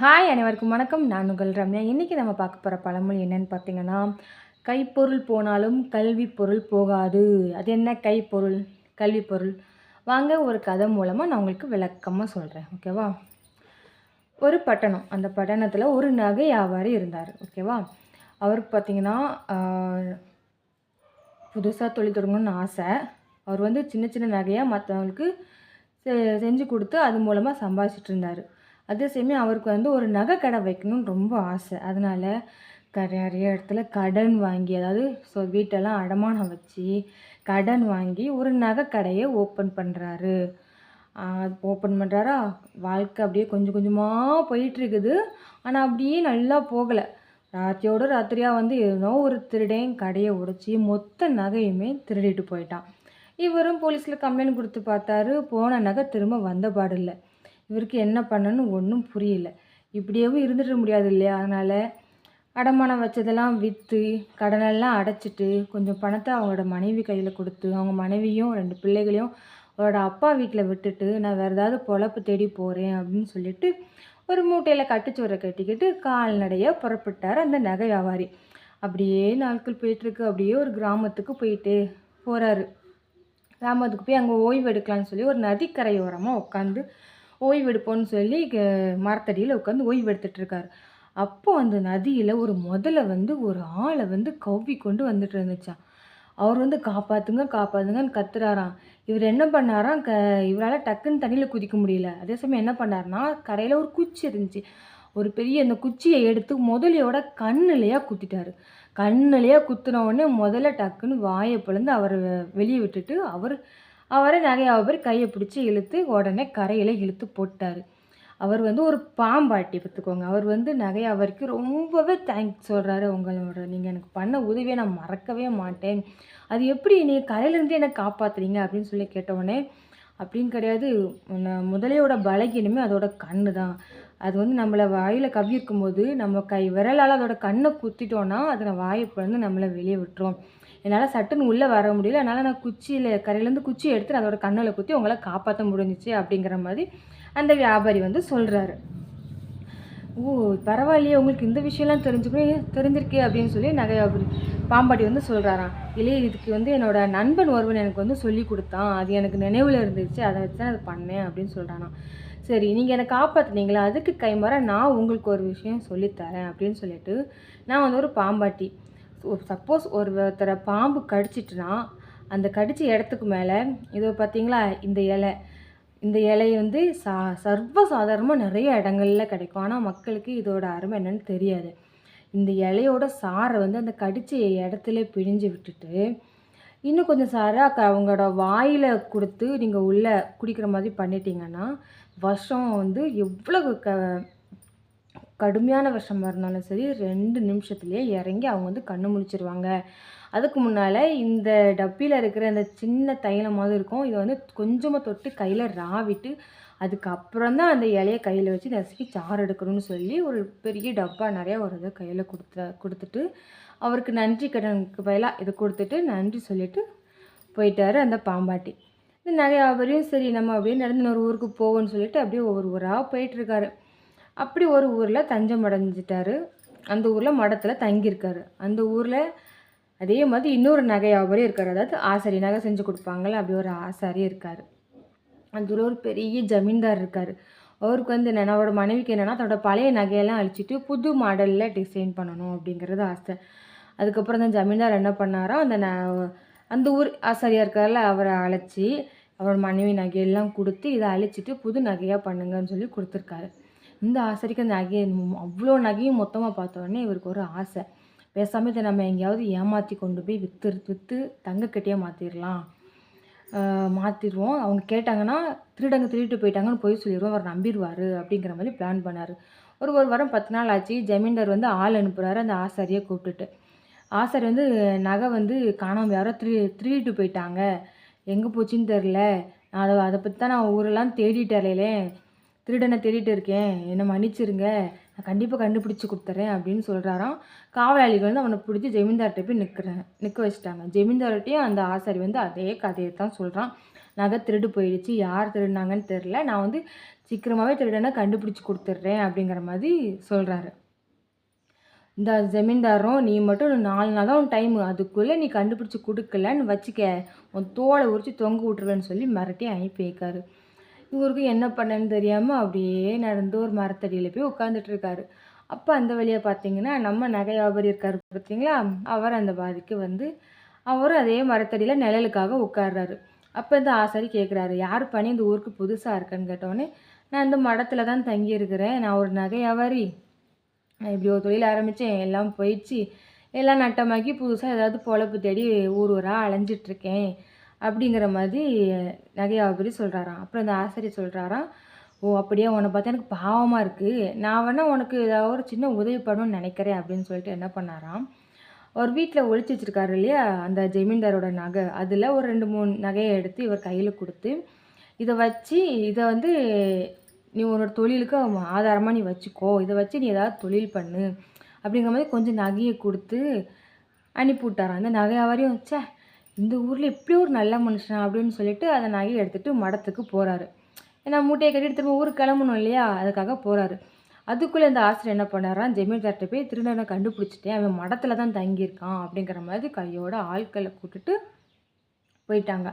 Hi அனைவருக்கும் வணக்கம். நான் உங்கள் ரம்யா. இன்றைக்கி நம்ம பார்க்க போகிற பழமொழி என்னென்னு பார்த்தீங்கன்னா கைப்பொருள் போனாலும் கல்வி பொருள் போகாது. அது என்ன கைப்பொருள்? கல்வி பொருள் வாங்க ஒரு கதை மூலமாக நான் உங்களுக்கு விளக்கமாக சொல்கிறேன் ஓகேவா ஒரு பட்டணம். அந்த பட்டணத்தில் ஒரு நகை வியாபாரி இருந்தார். ஓகேவா அவருக்கு பார்த்தீங்கன்னா புதுசாக தொழில் தொடங்கணும்னு ஆசை. அவர் வந்து சின்ன சின்ன நகையாக மற்றவங்களுக்கு செ- செஞ்சு கொடுத்து அது மூலமாக சம்பாதிச்சிட்டு இருந்தார். அதே சமயம் அவருக்கு வந்து ஒரு நகை கடை வைக்கணும்னு ரொம்ப ஆசை. அதனால் நிறைய இடத்துல கடன் வாங்கி அதாவது ஸோ வீட்டெல்லாம் அடமானம் வச்சு கடன் வாங்கி ஒரு நகை கடையை ஓப்பன் பண்ணுறாரு ஓப்பன் பண்ணுறாரா வாழ்க்கை அப்படியே கொஞ்சம் கொஞ்சமாக போயிட்டுருக்குது. ஆனால் அப்படியே நல்லா போகலை. ராத்திரியோட ராத்திரியாக வந்து ஏதோ ஒரு திருடையும் கடையை உடைச்சி மொத்த நகையுமே திருடிட்டு போயிட்டான். இவரும் போலீஸில் கம்ப்ளைண்ட் கொடுத்து பார்த்தாரு. போன நகை திரும்ப வந்த பாடில்லை இவருக்கு என்ன பண்ணணும்னு ஒன்றும் புரியல. இப்படியேவும் இருந்துட முடியாது இல்லையா? அதனால் அடமானம் வச்சதெல்லாம் விற்று கடனெல்லாம் அடைச்சிட்டு கொஞ்சம் பணத்தை அவங்களோட மனைவி கையில் கொடுத்து அவங்க மனைவியும் ரெண்டு பிள்ளைகளையும் அவரோட அப்பா வீட்டில் விட்டுட்டு நான் வேறு ஏதாவது பொழப்பு தேடி போகிறேன் அப்படின்னு சொல்லிட்டு ஒரு மூட்டையில் கட்டுச்சோரை கட்டிக்கிட்டு கால்நடையாக புறப்பட்டார் அந்த நகை வியாபாரி. அப்படியே நாட்கள் போயிட்டுருக்கு அப்படியே ஒரு கிராமத்துக்கு போயிட்டு போகிறாரு கிராமத்துக்கு போய் அங்கே ஓய்வு எடுக்கலாம்னு சொல்லி ஒரு நதிக்கரையோரமாக உட்காந்து ஓய்வெடுப்போன்னு சொல்லி க- மரத்தடியில் உட்காந்து ஓய்வு எடுத்துட்டு இருக்காரு அப்போ அந்த நதியில் ஒரு முதல்ல வந்து ஒரு ஆளை வந்து கவ்வி கொண்டு வந்துட்டு இருந்துச்சான் அவர் வந்து காப்பாற்றுங்க காப்பாற்றுங்கன்னு கத்துறாராம். இவர் என்ன பண்ணாராம்? க இவரால் டக்குன்னு தண்ணியில் குதிக்க முடியல. அதே சமயம் என்ன பண்ணாருன்னா கரையில் ஒரு குச்சி இருந்துச்சு. ஒரு பெரிய அந்த குச்சியை எடுத்து முதலையோட கண்ணுலையா குத்திட்டாரு. கண்ணுலையா குத்துன உடனே முதல்ல டக்குன்னு வாயை பிளந்து அவரை வெளியே விட்டுட்டு அவர் அவரை நிறைய பேர் கையை பிடிச்சி இழுத்து உடனே கரையில் இழுத்து போட்டார். அவர் வந்து ஒரு பாம்பாட்டி பார்த்துக்கோங்க. அவர் வந்து நகை அவருக்கு ரொம்பவே தேங்க்ஸ் சொல்கிறாரு உங்களோட நீங்கள் எனக்கு பண்ண உதவியை நான் மறக்கவே மாட்டேன். அது எப்படி நீ கரையிலேருந்து என்னை காப்பாத்துறீங்க அப்படின்னு சொல்லி கேட்டவுடனே அப்படின்னு கிடையாது. முதலையோட பலகீனமே அதோட கண்ணு தான் அது வந்து நம்மளை வாயில் கவ்விருக்கும் போது நம்ம கை விரலால் அதோட கண்ணை குத்திட்டோன்னா அதில் வாயை பிறந்து நம்மளை வெளியே விட்டுரும். என்னால் சட்டுன்னு உள்ளே வர முடியல. அதனால் நான் குச்சியில் கரையிலேருந்து குச்சி எடுத்து அதோட கண்ணில் குத்தி உங்களை காப்பாற்ற முடிஞ்சிச்சு அப்படிங்கிற மாதிரி அந்த வியாபாரி வந்து சொல்கிறாரு ஓ பரவாயில்லையே உங்களுக்கு இந்த விஷயம்லாம் தெரிஞ்சுக்கணும். தெரிஞ்சிருக்கே? அப்படின்னு சொல்லி நகை அப்படி பாம்பாட்டி வந்து சொல்கிறாராம் இல்லையே இதுக்கு வந்து என்னோடய நண்பன் ஒருவன் எனக்கு வந்து சொல்லி கொடுத்தான். அது எனக்கு நினைவில் இருந்துச்சு. அதை வச்சு தான் அதை பண்ணேன் அப்படின்னு சொல்கிறானா சரி நீங்கள் என்னை காப்பாற்றுனீங்களா அதுக்கு கைமாற நான் உங்களுக்கு ஒரு விஷயம் சொல்லித்தரேன் அப்படின்னு சொல்லிட்டு நான் வந்து ஒரு பாம்பாட்டி சப்போஸ் ஒரு ஒருத்தரை பாம்பு கடிச்சிட்டுனா அந்த கடித்த இடத்துக்கு மேலே இதோ பார்த்தீங்களா இந்த இலை. இந்த இலை வந்து சா சர்வ சாதாரணமாக நிறைய இடங்கள்ல கிடைக்கும். ஆனால் மக்களுக்கு இதோட அருமை என்னன்னு தெரியாது. இந்த இலையோட சாரை வந்து அந்த கடித்த இடத்துல பிழிஞ்சு விட்டுட்டு இன்னும் கொஞ்சம் சாரை அவங்களோட வாயில் கொடுத்து நீங்கள் உள்ளே குடிக்கிற மாதிரி பண்ணிட்டீங்கன்னா விஷம் வந்து எவ்வளோ க கடுமையான விஷமாக இருந்தாலும் சரி ரெண்டு நிமிஷத்துலேயே இறங்கி அவங்க வந்து கண்ணு முழிச்சிருவாங்க. அதுக்கு முன்னால் இந்த டப்பியில் இருக்கிற இந்த சின்ன தைலம் மாதிரி இருக்கும். இதை வந்து கொஞ்சமாக தொட்டு கையில் ராவிட்டு அதுக்கப்புறம் தான் அந்த இலையை கையில் வச்சு நசுக்கி சாறு எடுக்கணும்னு சொல்லி ஒரு பெரிய டப்பா நிறையா ஒரு இதை கையில் கொடுத்த கொடுத்துட்டு அவருக்கு நன்றி கடனுக்கு பதிலாக இதை கொடுத்துட்டு நன்றி சொல்லிட்டு போயிட்டார் அந்த பாம்பாட்டி. இந்த நிறையா அவரையும் சரி நம்ம அப்படியே நடந்து ஒரு ஊருக்கு போவோம்னு சொல்லிட்டு அப்படியே ஒவ்வொரு ஊராக போயிட்டுருக்காரு அப்படி ஒரு ஊரில் தஞ்சம் அடைஞ்சிட்டாரு. அந்த ஊரில் மடத்தில் தங்கியிருக்காரு. அந்த ஊரில் அதே மாதிரி இன்னொரு நகை வியாபாரி இருக்கார். அதாவது ஆசாரி நகை செஞ்சு கொடுப்பாங்கள்ல அப்படி ஒரு ஆசாரி இருக்கார். அந்த ஊரில் ஒரு பெரிய ஜமீன்தார் இருக்கார். அவருக்கு வந்து என்னென்னா அவரோட மனைவிக்கு என்னென்னா தன்னோட பழைய நகையெல்லாம் அழிச்சிட்டு புது மாடலில் டிசைன் பண்ணணும் அப்படிங்கிறது ஆசை. அதுக்கப்புறம் அந்த ஜமீன்தார் என்ன பண்ணாரோ அந்த ந- அந்த ஊர் ஆசாரியாக இருக்கார்ல அவரை அழைச்சி அவரோட மனைவி நகையெல்லாம் கொடுத்து இதை அழிச்சிட்டு புது நகையாக பண்ணுங்கன்னு சொல்லி கொடுத்துருக்காரு. இந்த ஆசாரிக்கு அந்த நகையை அவ்வளோ நகையும் மொத்தமாக பார்த்த உடனே இவருக்கு ஒரு ஆசை. பேசாமல் இதை நம்ம எங்கேயாவது ஏமாற்றி கொண்டு போய் விற்று விற்று தங்கக்கட்டியாக மாற்றிடலாம் மாற்றிடுவோம் அவங்க கேட்டாங்கன்னா திருடங்க திருட்டு போயிட்டாங்கன்னு போய் சொல்லிடுவோம். அவர் நம்பிடுவார் அப்படிங்கிற மாதிரி பிளான் பண்ணார். ஒரு ஒரு வாரம் பத்து நாள் ஆச்சு. ஜமீன்தார் வந்து ஆள் அனுப்புகிறாரு அந்த ஆசாரியை கூப்பிட்டுட்டு. ஆசாரி வந்து நகை வந்து காணாமல் யாரோ திரு திருடிட்டு போயிட்டாங்க. எங்கே போச்சுன்னு தெரில நான் அதை அதை பற்றி தான் நான் ஊரெல்லாம் தேடிட்டு அலையிலேன் திருடனை தேடிட்டு இருக்கேன். என்னை மன்னிச்சிருங்க. நான் கண்டிப்பாக கண்டுபிடிச்சி கொடுத்துட்றேன் அப்படின்னு சொல்கிறாராம் காவலாளிகள் வந்து அவனை பிடிச்சி ஜமீன்தார்கிட்ட போய் நிற்கிறேன் நிற்க வச்சுட்டாங்க. ஜமீன்தார்கிட்டையும் அந்த ஆசாரி வந்து அதே கதையை தான் சொல்கிறான் நகை திருடு போயிடுச்சு. யார் திருடினாங்கன்னு தெரில நான் வந்து சீக்கிரமாகவே திருடனை கண்டுபிடிச்சி கொடுத்துட்றேன் அப்படிங்கிற மாதிரி சொல்கிறாரு இந்த ஜமீன்தாரும் நீ மட்டும் நாலு நாள் தான் உன் டைமு அதுக்குள்ளே நீ கண்டுபிடிச்சி கொடுக்கலன்னு வச்சுக்க. உன் தோலை உரிச்சு தொங்க விட்டுருவேன்னு சொல்லி மிரட்டி அனுப்பி வைக்காரு. இவருக்கும் என்ன பண்ணேன்னு தெரியாமல் அப்படியே நடந்து ஒரு மரத்தடியில் போய் உட்காந்துட்டு இருக்காரு. அப்போ அந்த வழியாக பார்த்தீங்கன்னா நம்ம நகை வியாபாரி இருக்காரு பார்த்தீங்களா? அவர் அந்த பாதிக்கு வந்து அவரும் அதே மரத்தடியில் நிழலுக்காக உட்கார்றாரு. அப்போ இந்த ஆசாரி கேட்குறாரு யார் பண்ணி இந்த ஊருக்கு புதுசாக இருக்கேன்னு? கேட்டோடனே நான் இந்த மடத்தில் தான் தங்கியிருக்கிறேன் நான் ஒரு நகை வியாபாரி நான் இப்படி ஒரு தொழில் ஆரம்பித்தேன் எல்லாம் போயிடுச்சு. எல்லாம் நட்டமாக்கி புதுசாக ஏதாவது பொழப்பு தேடி ஊர் ஊராக அலைஞ்சிட்ருக்கேன் அப்படிங்கிற மாதிரி நகை வியாபாரி சொல்கிறாராம் அப்புறம் அந்த ஆசிரியர் சொல்கிறாராம் ஓ அப்படியே? உன்னை பார்த்தா எனக்கு பாவமாக இருக்குது நான் வேணால் உனக்கு ஏதாவது ஒரு சின்ன உதவி பண்ணணும்னு நினைக்கிறேன் அப்படின்னு சொல்லிட்டு என்ன பண்ணாராம். அவர் வீட்டில் ஒழிச்சு வச்சுருக்காரு இல்லையா அந்த ஜமீன்தாரோட நகை. அதில் ஒரு ரெண்டு மூணு நகையை எடுத்து இவர் கையில் கொடுத்து இதை வச்சு இதை வந்து நீ உன்னோட தொழிலுக்கு ஆதாரமாக நீ வச்சுக்கோ. இதை வச்சு நீ ஏதாவது தொழில் பண்ணு. அப்படிங்கிற மாதிரி கொஞ்சம் நகையை கொடுத்து அனுப்பிவிட்டாராம் அந்த நகை வச்சே இந்த ஊரில் இப்படி ஒரு நல்ல மனுஷன் அப்படின்னு சொல்லிட்டு அதை நகையை எடுத்துகிட்டு மடத்துக்கு போகிறாரு ஏன்னா மூட்டையை கட்டிட்டு திரும்ப ஊருக்கு கிளம்பணும் இல்லையா? அதுக்காக போகிறாரு அதுக்குள்ளே இந்த ஆசிரியர் என்ன பண்ணாராம் ஜமீன்தார்கிட்ட போய் திருடனை கண்டுபிடிச்சிட்டேன் அவன் மடத்தில் தான் தங்கியிருக்கான் அப்படிங்கிற மாதிரி கையோட ஆட்களை கூட்டுட்டு போயிட்டாங்க.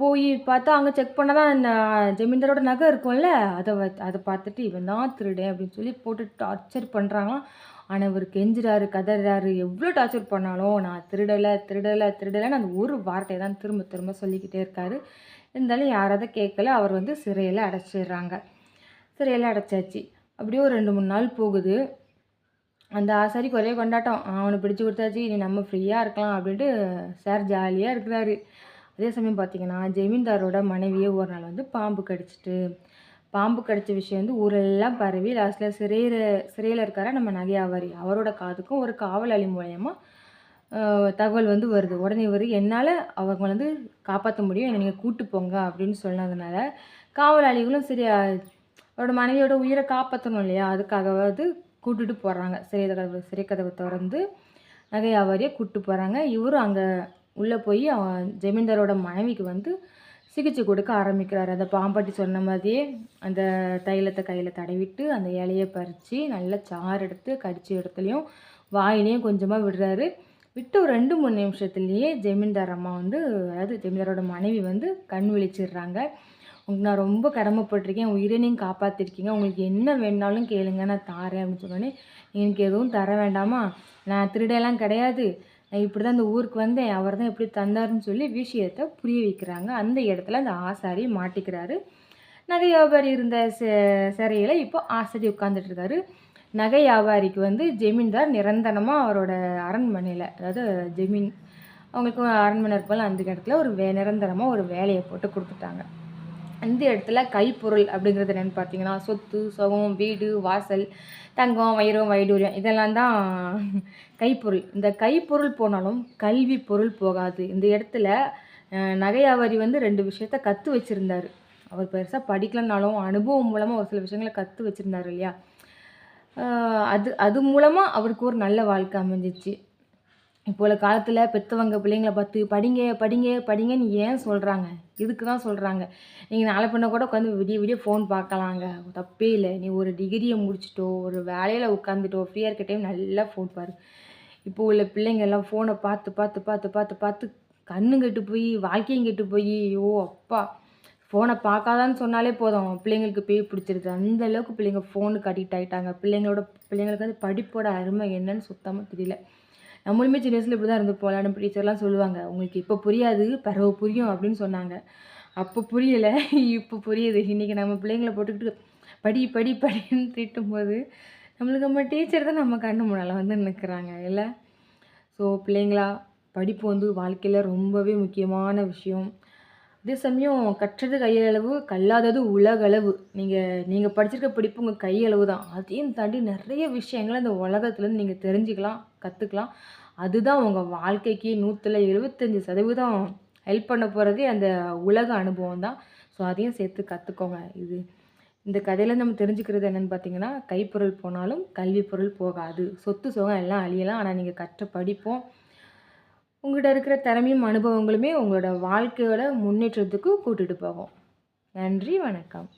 போய் பார்த்தா அங்கே செக் பண்ணால் தான் இந்த ஜமீன்தாரோட நகை இருக்கும்ல? அதை வ அதை பார்த்துட்டு இவன் தான் திருடேன் அப்படின்னு சொல்லி போட்டு டார்ச்சர் பண்ணுறாங்களாம் ஆனால் இவர் கெஞ்சுறாரு கதறாரு. எவ்வளோ டார்ச்சர் பண்ணாலும் நான் திருடலை திருடலை திருடலைன்னு அந்த ஒரு வார்த்தையை தான் திரும்ப திரும்ப சொல்லிக்கிட்டே இருக்காரு. இருந்தாலும் யாராவது கேட்கல அவர் வந்து சிறையில் அடைச்சிடுறாங்க. சிறையில் அடைச்சாச்சு. அப்படியே ஒரு ரெண்டு மூணு நாள் போகுது. அந்த ஆசாரிக்கு ஒரே கொண்டாட்டம். அவனை பிடிச்சி கொடுத்தாச்சு. இனி நம்ம ஃப்ரீயாக இருக்கலாம் அப்படின்ட்டு சார் ஜாலியாக இருக்கிறாரு. அதே சமயம் பார்த்தீங்கன்னா ஜமீன்தாரோட மனைவியை ஒரு நாள் வந்து பாம்பு கடிச்சிட்டு பாம்பு கடித்த விஷயம் வந்து ஊரெல்லாம் பரவி லாஸ்ட்டில் சிறையில் சிறையில் இருக்கார நம்ம நகையாவாரி அவரோட காதுக்கும் ஒரு காவலாளி மூலயமா தகவல் வந்து வருது. உடனே இவர் என்னால் அவங்க வந்து காப்பாற்ற முடியும். என்னை நீங்கள் கூட்டு போங்க அப்படின்னு சொன்னதுனால காவலாளிகளும் சரி அவரோட மனைவியோட உயிரை காப்பாற்றணும் இல்லையா? அதுக்காகவாவது கூட்டுட்டு போகிறாங்க சிறை கதவு சிறை கதவை திறந்து நகை வியாபாரியை கூப்பிட்டு போகிறாங்க இவரும் அங்கே உள்ளே போய் அவன் ஜமீன்தாரோட மனைவிக்கு வந்து சிகிச்சை கொடுக்க ஆரம்பிக்கிறார். அந்த பாம்பாட்டி சொன்ன மாதிரியே அந்த தைலத்தை கையில் தடவிட்டு அந்த இலையை பறித்து நல்லா சாறு எடுத்து கடித்த இடத்துலையும் வாயிலையும் கொஞ்சமாக விடுறாரு. விட்டு ஒரு ரெண்டு மூணு நிமிஷத்துலேயே ஜமீன்தார் அம்மா வந்து அதாவது ஜமீன்தாரோட மனைவி வந்து கண் விழிச்சிடுறாங்க. உங்களுக்கு நான் ரொம்ப கடமைப்பட்டிருக்கேன். உயிரினையும் காப்பாற்றிருக்கீங்க உங்களுக்கு என்ன வேணாலும் கேளுங்க. நான் தாரேன். அப்படின்னு சொன்னோடனே எனக்கு எதுவும் தர வேண்டாமா? நான் திருடையெல்லாம் கிடையாது. இப்படி தான் இந்த ஊருக்கு வந்தேன். அவர் தான் எப்படி தந்தாருன்னு சொல்லி விஷயத்தை புரிய வைக்கிறாங்க. அந்த இடத்துல அந்த ஆசாரி மாட்டிக்கிறாரு. நகை வியாபாரி இருந்த சிறையில் இப்போ ஆசாரி உட்காந்துட்டு இருக்காரு. நகை வியாபாரிக்கு வந்து ஜமீன்தார் நிரந்தரமாக அவரோட அரண்மனையில் அதாவது ஜமீன் அவங்களுக்கு அரண்மனை இருப்பால அந்த இடத்துல ஒரு வே நிரந்தரமாக ஒரு வேலையை போட்டு கொடுத்துட்டாங்க. அந்த இடத்துல கைப்பொருள் அப்படிங்கிறது என்னென்னு பார்த்தீங்கன்னா சொத்து சுகம் வீடு வாசல் தங்கம் வைரம் வைடூரியம் இதெல்லாம் தான் கைப்பொருள். இந்த கைப்பொருள் போனாலும் கல்வி பொருள் போகாது. இந்த இடத்துல நகையாவாரி வந்து ரெண்டு விஷயத்த கற்று வச்சுருந்தார். அவர் பெருசாக படிக்கலனாலும் அனுபவம் மூலமாக ஒரு சில விஷயங்களை கற்று வச்சுருந்தார் இல்லையா? அது அது மூலமாக அவருக்கு ஒரு நல்ல வாழ்க்கை அமைஞ்சிச்சு. இப்போ உள்ள காலத்தில் பெற்றவங்க பிள்ளைங்கள பார்த்து படிங்க படிங்க படிங்கன்னு ஏன் சொல்கிறாங்க இதுக்கு தான் சொல்கிறாங்க நீங்கள் நாளை பின்ன கூட உட்காந்து விடிய விடிய ஃபோன் பார்க்கலாங்க. தப்பே இல்லை. நீ ஒரு டிகிரியை முடிச்சிட்டோ ஒரு வேலையில் உட்காந்துட்டோ ஃப்ரீயாக இருக்க டைம் நல்லா ஃபோன் பாரு. இப்போ உள்ள பிள்ளைங்க எல்லாம் ஃபோனை பார்த்து பார்த்து பார்த்து பார்த்து பார்த்து கண்ணு கெட்டு போய் வாழ்க்கையும் கெட்டு போய் ஓ அப்பா. ஃபோனை பார்க்காதான்னு சொன்னாலே போதும். பிள்ளைங்களுக்கு பேய் பிடிச்சிருது அந்த அளவுக்கு பிள்ளைங்க ஃபோனுக்கு அடிக்ட் ஆகிட்டாங்க பிள்ளைங்களோட பிள்ளைங்களுக்கு வந்து படிப்போட அருமை என்னன்னு சுத்தமாக தெரியல. நம்மளுமே சின்ன வயசில் இப்படி தான் இருந்து போகலான்னு நம்ம டீச்சர்லாம் சொல்லுவாங்க உங்களுக்கு இப்போ புரியாது பிறகு புரியும் அப்படின்னு சொன்னாங்க. அப்போ புரியலை இப்போ புரியுது. இன்றைக்கி நம்ம பிள்ளைங்களை போட்டுக்கிட்டு படி படி படின்னு திட்டும் போது நம்மளுக்கு நம்ம டீச்சர் தான் நம்ம கண்ணு முன்னால் வந்து நிற்கிறாங்க இல்லை? ஸோ பிள்ளைங்களா படிப்பு வந்து வாழ்க்கையில் ரொம்பவே முக்கியமான விஷயம். அதே சமயம் கற்றது கையளவு கல்லாதது உலகளவு. நீங்கள் நீங்கள் படிச்சிருக்க படிப்பு உங்கள் கையளவு தான். அதையும் தாண்டி நிறைய விஷயங்களை அந்த உலகத்துலேருந்து நீங்கள் தெரிஞ்சுக்கலாம் கற்றுக்கலாம் அதுதான் உங்கள் வாழ்க்கைக்கு நூற்றில் எழுபத்தஞ்சி சதவீதம் ஹெல்ப் பண்ண போகிறதே அந்த உலக அனுபவம் தான். ஸோ அதையும் சேர்த்து கற்றுக்கோங்க இது இந்த கதையில் நம்ம தெரிஞ்சுக்கிறது என்னென்னு பார்த்தீங்கன்னா கைப்பொருள் போனாலும் கல்வி பொருள் போகாது. சொத்து சுகம் எல்லாம் அழியலாம். ஆனால் நீங்கள் கற்ற படிப்போம் உங்கள்கிட்ட இருக்கிற திறமையும் அனுபவங்களுமே உங்களோட வாழ்க்கையோட முன்னேற்றத்துக்கு கூட்டிகிட்டு போகும். நன்றி வணக்கம்.